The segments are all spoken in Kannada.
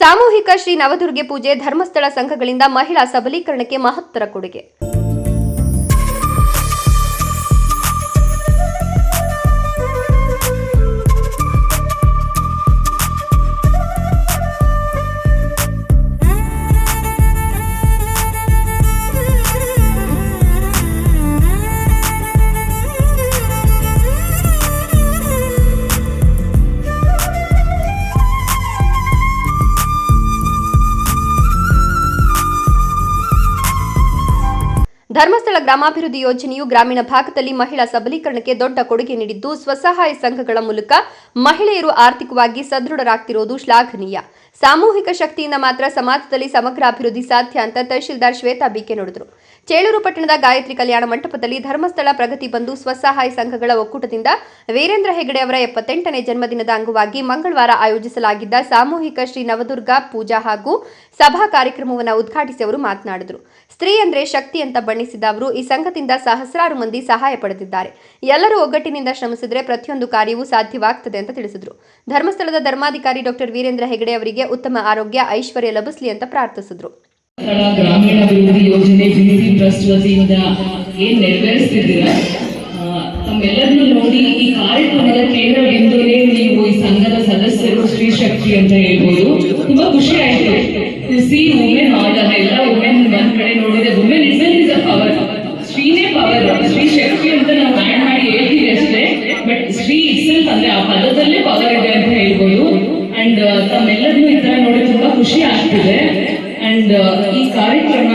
ಸಾಮೂಹಿಕ ಶ್ರೀ ನವದುರ್ಗೆ ಪೂಜೆ ಧರ್ಮಸ್ಥಳ ಸಂಘಗಳಿಂದ ಮಹಿಳಾ ಸಬಲೀಕರಣಕ್ಕೆ ಮಹತ್ತರ ಕೊಡುಗೆ. ಧರ್ಮಸ್ಥಳ ಗ್ರಾಮಾಭಿವೃದ್ಧಿ ಯೋಜನೆಯು ಗ್ರಾಮೀಣ ಭಾಗದಲ್ಲಿ ಮಹಿಳಾ ಸಬಲೀಕರಣಕ್ಕೆ ದೊಡ್ಡ ಕೊಡುಗೆ ನೀಡಿದ್ದು, ಸ್ವಸಹಾಯ ಸಂಘಗಳ ಮೂಲಕ ಮಹಿಳೆಯರು ಆರ್ಥಿಕವಾಗಿ ಸದೃಢರಾಗ್ತಿರೋದು ಶ್ಲಾಘನೀಯ. ಸಾಮೂಹಿಕ ಶಕ್ತಿಯಿಂದ ಮಾತ್ರ ಸಮಾಜದಲ್ಲಿ ಸಮಗ್ರ ಅಭಿವೃದ್ಧಿ ಸಾಧ್ಯ ಅಂತ ತಹಶೀಲ್ದಾರ್ ಶ್ವೇತಾ ಬಿಕೆ ನುಡಿದರು. ಚೇಳೂರು ಪಟ್ಟಣದ ಗಾಯತ್ರಿ ಕಲ್ಯಾಣ ಮಂಟಪದಲ್ಲಿ ಧರ್ಮಸ್ಥಳ ಪ್ರಗತಿ ಬಂಧು ಸ್ವಸಹಾಯ ಸಂಘಗಳ ಒಕ್ಕೂಟದಿಂದ ವೀರೇಂದ್ರ ಹೆಗಡೆ ಅವರ ಎಪ್ಪತ್ತೆಂಟನೇ ಜನ್ಮದಿನದ ಅಂಗವಾಗಿ ಮಂಗಳವಾರ ಆಯೋಜಿಸಲಾಗಿದ್ದ ಸಾಮೂಹಿಕ ಶ್ರೀ ನವದುರ್ಗಾ ಪೂಜಾ ಹಾಗೂ ಸಭಾ ಕಾರ್ಯಕ್ರಮವನ್ನು ಉದ್ಘಾಟಿಸಿ ಅವರು ಮಾತನಾಡಿದರು. ಸ್ತ್ರೀ ಅಂದ್ರೆ ಶಕ್ತಿ ಅಂತ ಬಣ್ಣಿಸಿದ ಅವರು ಈ ಸಂಘದಿಂದ ಸಹಸ್ರಾರು ಮಂದಿ ಸಹಾಯ ಪಡೆದಿದ್ದಾರೆ. ಎಲ್ಲರೂ ಒಗ್ಗಟ್ಟಿನಿಂದ ಶ್ರಮಿಸಿದರೆ ಪ್ರತಿಯೊಂದು ಕಾರ್ಯವೂ ಸಾಧ್ಯವಾಗ್ತದೆ ಅಂತ ತಿಳಿಸಿದರು. ಧರ್ಮಸ್ಥಳದ ಧರ್ಮಾಧಿಕಾರಿ ಡಾಕ್ಟರ್ ವೀರೇಂದ್ರ ಹೆಗಡೆ ಅವರಿಗೆ ಉತ್ತಮ ಆರೋಗ್ಯ, ಐಶ್ವರ್ಯ ಲಭಿಸಲಿ ಅಂತ ಪ್ರಾರ್ಥಿಸಿದರು. ಗ್ರಾಮೀಣಾಭಿವೃದ್ಧಿ ಯೋಜನೆ ಬಿಸಿ ಟ್ರಸ್ಟ್ ವತಿಯಿಂದ ಏನ್ ನೆರವೇರಿಸ್ತಿದ್ದೀರಾ? ತಮ್ಮೆಲ್ಲರನ್ನು ನೋಡಿ ಈ ಕಾರ್ಯಕ್ರಮದ ಕೇಂದ್ರ ಬಿಂದುನೇ ನೀವು ಈ ಸಂಘದ ಸದಸ್ಯರು ಶ್ರೀ ಶಕ್ತಿ ಅಂತ ಹೇಳ್ಬೋದು. ತುಂಬಾ ಖುಷಿ ಆಯ್ತು. ಸಿ ವುಮೆನ್ ಆಲ್ ಎಲ್ಲ ವುಮೆನ್ ಒಂದ್ ಕಡೆ ನೋಡಿದ್ರೆ women is is a power ಶ್ರೀನೇ power ಶ್ರೀ ಶಕ್ತಿ ಅಂತ ನಾವು ಆಡ್ ಮಾಡಿ ಹೇಳ್ತೀವಿ ಅಷ್ಟೇ. ಬಟ್ ಶ್ರೀ ಇಟ್ಸೆಲ್ಫ್ ಅಂದ್ರೆ ಆ ಪದದಲ್ಲೇ ಪವರ್ ಇದೆ ಅಂತ ಹೇಳ್ಬೋದು. ಅಂಡ್ ತಮ್ಮೆಲ್ಲರನ್ನೂ ಈ ತರ ನೋಡಿ ತುಂಬಾ ಖುಷಿ ಆಗ್ತಿದೆ. ಅಂಡ್ ಈ ಕಾರ್ಯಕ್ರಮ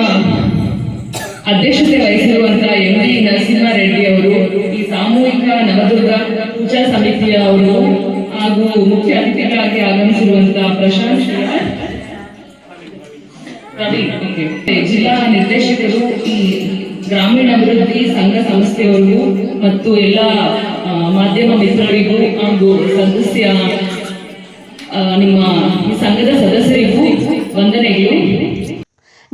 ಅಧ್ಯಕ್ಷತೆ ವಹಿಸಿರುವಂತಹ ಎಂ ಡಿ ನರಸಿಂಹಾರೆಡ್ಡಿ ಅವರು, ಈ ಸಾಮೂಹಿಕ ನವದುರ್ಗ ಪೂಜಾ ಸಮಿತಿಯ ಅವರು ಹಾಗೂ ಮುಖ್ಯ ಅತಿಥಿಗಳಾಗಿ ಆಗಮಿಸಿರುವಂತಹ ಪ್ರಶಾಂತ್ ಜಿಲ್ಲಾ ನಿರ್ದೇಶಕರು ಈ ಗ್ರಾಮೀಣಾಭಿವೃದ್ಧಿ ಸಂಘ ಸಂಸ್ಥೆಯವರು ಮತ್ತು ಎಲ್ಲ ಮಾಧ್ಯಮ ಮಿತ್ರರಿಗೂ ಹಾಗೂ ಸದಸ್ಯ ನಿಮ್ಮ ಈ ಸಂಘದ ಸದಸ್ಯರಿಗೂ ವಂದನೆಗಳು.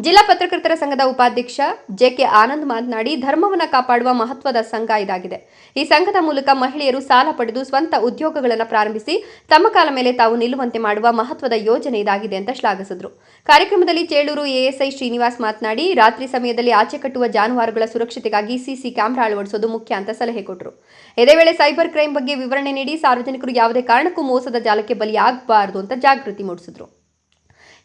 ಜಿಲ್ಲಾ ಪತ್ರಕರ್ತರ ಸಂಘದ ಉಪಾಧ್ಯಕ್ಷ ಜೆಕೆ ಆನಂದ್ ಮಾತನಾಡಿ, ಧರ್ಮವನ್ನು ಕಾಪಾಡುವ ಮಹತ್ವದ ಸಂಘ ಇದಾಗಿದೆ. ಈ ಸಂಘದ ಮೂಲಕ ಮಹಿಳೆಯರು ಸಾಲ ಪಡೆದು ಸ್ವಂತ ಉದ್ಯೋಗಗಳನ್ನು ಪ್ರಾರಂಭಿಸಿ, ತಮ್ಮ ಕಾಲ ಮೇಲೆ ತಾವು ನಿಲ್ಲುವಂತೆ ಮಾಡುವ ಮಹತ್ವದ ಯೋಜನೆ ಇದಾಗಿದೆ ಅಂತ ಶ್ಲಾಘಿಸಿದರು. ಕಾರ್ಯಕ್ರಮದಲ್ಲಿ ಚೇಳೂರು ಎಎಸ್ಐ ಶ್ರೀನಿವಾಸ್ ಮಾತನಾಡಿ, ರಾತ್ರಿ ಸಮಯದಲ್ಲಿ ಆಚೆ ಕಟ್ಟುವ ಜಾನುವಾರುಗಳ ಸುರಕ್ಷತೆಗಾಗಿ ಸಿಸಿ ಕ್ಯಾಮೆರಾ ಅಳವಡಿಸೋದು ಮುಖ್ಯ ಅಂತ ಸಲಹೆ ಕೊಟ್ಟರು ಇದೇ ವೇಳೆ ಸೈಬರ್ ಕ್ರೈಂ ಬಗ್ಗೆ ವಿವರಣೆ ನೀಡಿ, ಸಾರ್ವಜನಿಕರು ಯಾವುದೇ ಕಾರಣಕ್ಕೂ ಮೋಸದ ಜಾಲಕ್ಕೆ ಬಲಿಯಾಗಬಾರದು ಅಂತ ಜಾಗೃತಿ ಮೂಡಿಸಿದರು.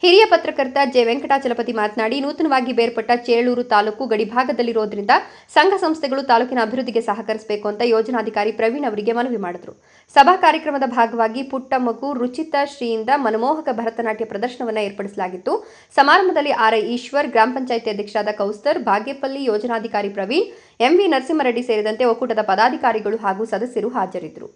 ಹಿರಿಯ ಪತ್ರಕರ್ತ ಜೆ ವೆಂಕಟಾಚಲಪತಿ ಮಾತನಾಡಿ, ನೂತನವಾಗಿ ಬೇರ್ಪಟ್ಟ ಚೇಳೂರು ತಾಲೂಕು ಗಡಿಭಾಗದಲ್ಲಿರೋದ್ರಿಂದ ಸಂಘ ಸಂಸ್ಥೆಗಳು ತಾಲೂಕಿನ ಅಭಿವೃದ್ಧಿಗೆ ಸಹಕರಿಸಬೇಕು ಅಂತ ಯೋಜನಾಧಿಕಾರಿ ಪ್ರವೀಣ್ ಅವರಿಗೆ ಮನವಿ ಮಾಡಿದರು. ಸಭಾ ಕಾರ್ಯಕ್ರಮದ ಭಾಗವಾಗಿ ಪುಟ್ಟ ಮಗು ರುಚಿತ ಶ್ರೀಯಿಂದ ಮನಮೋಹಕ ಭರತನಾಟ್ಯ ಪ್ರದರ್ಶನವನ್ನು ಏರ್ಪಡಿಸಲಾಗಿತ್ತು. ಸಮಾರಂಭದಲ್ಲಿ ಆರ್ಐ ಈಶ್ವರ್, ಗ್ರಾಮ ಪಂಚಾಯಿತಿ ಅಧ್ಯಕ್ಷರಾದ ಕೌಸ್ತರ್ ಭಾಗ್ಯಪಲ್ಲಿ ಯೋಜನಾಧಿಕಾರಿ ಪ್ರವೀಣ್, ಎಂವಿ ನರಸಿಂಹರೆಡ್ಡಿ ಸೇರಿದಂತೆ ಒಕ್ಕೂಟದ ಪದಾಧಿಕಾರಿಗಳು ಹಾಗೂ ಸದಸ್ಯರು ಹಾಜರಿದ್ದರು.